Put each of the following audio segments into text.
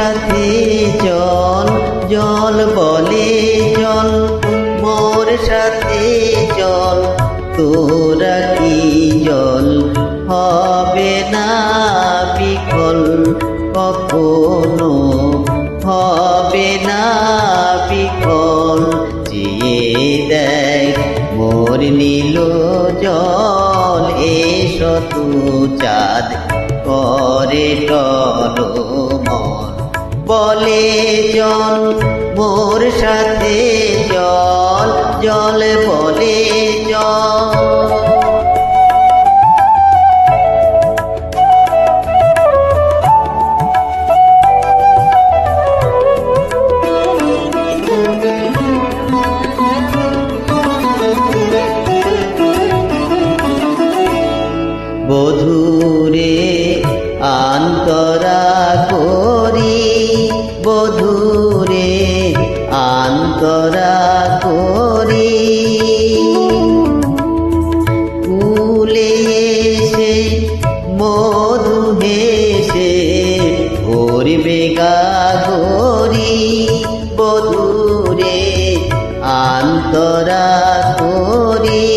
সাথে চল, জল বলে চল মোর সাথে চল। তোরা কি জল? হবে না বিকল, কখনো হবে না বিকল। চেয়ে দেখ, মোর নীল জল, এসো তু চাঁদ করে টলমল বলে জল মোর সাথে জল জল বলে জল বধুরে আন্তরা আন্তরা করি। কুলে এসে, মধু হেসে, ভরবে গাগরি। বধুরে আন্তরা করি।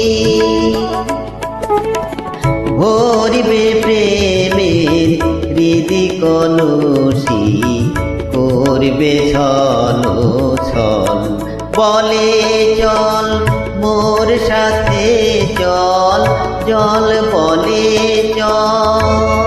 ভরিবে প্রেমের হৃদি করবে ছল বলে চল মোর সাথে চল জল বলে চল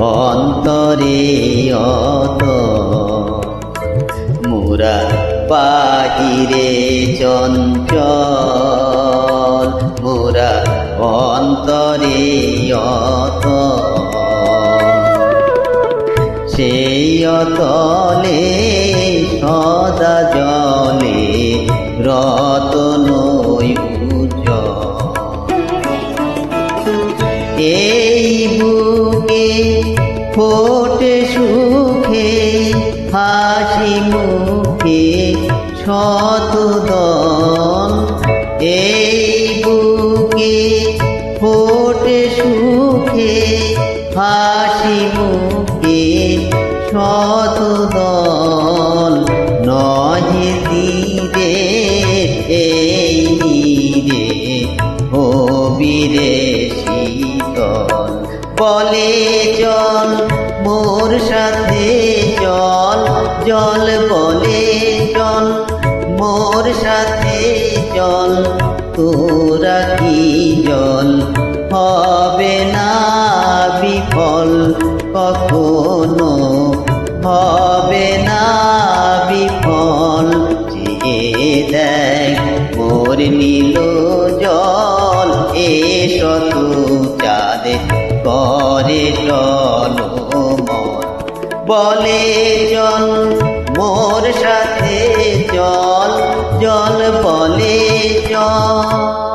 অন্তরে অত মুরা বাহিরে চঞ্চল মুরা অন্তরে অত সেই অতলে সদা জলে রতন হাসি মুখে শতদল এই বুকে ফোটে সুখে হাসি মুখে শতদল নহে দিরে এই রে ও বীরে শীতল। বলে চল মোর সাথে চল। জল বলে চল মোর সাথে চল, তোরা কি জল? হবে না বিফল, কখনো হবে না বিফল। চেয়ে দেখ, মোর নীল জল, এ তু চাঁদ করে চল। বলে চল মোর সাথে চল জল বলে চল।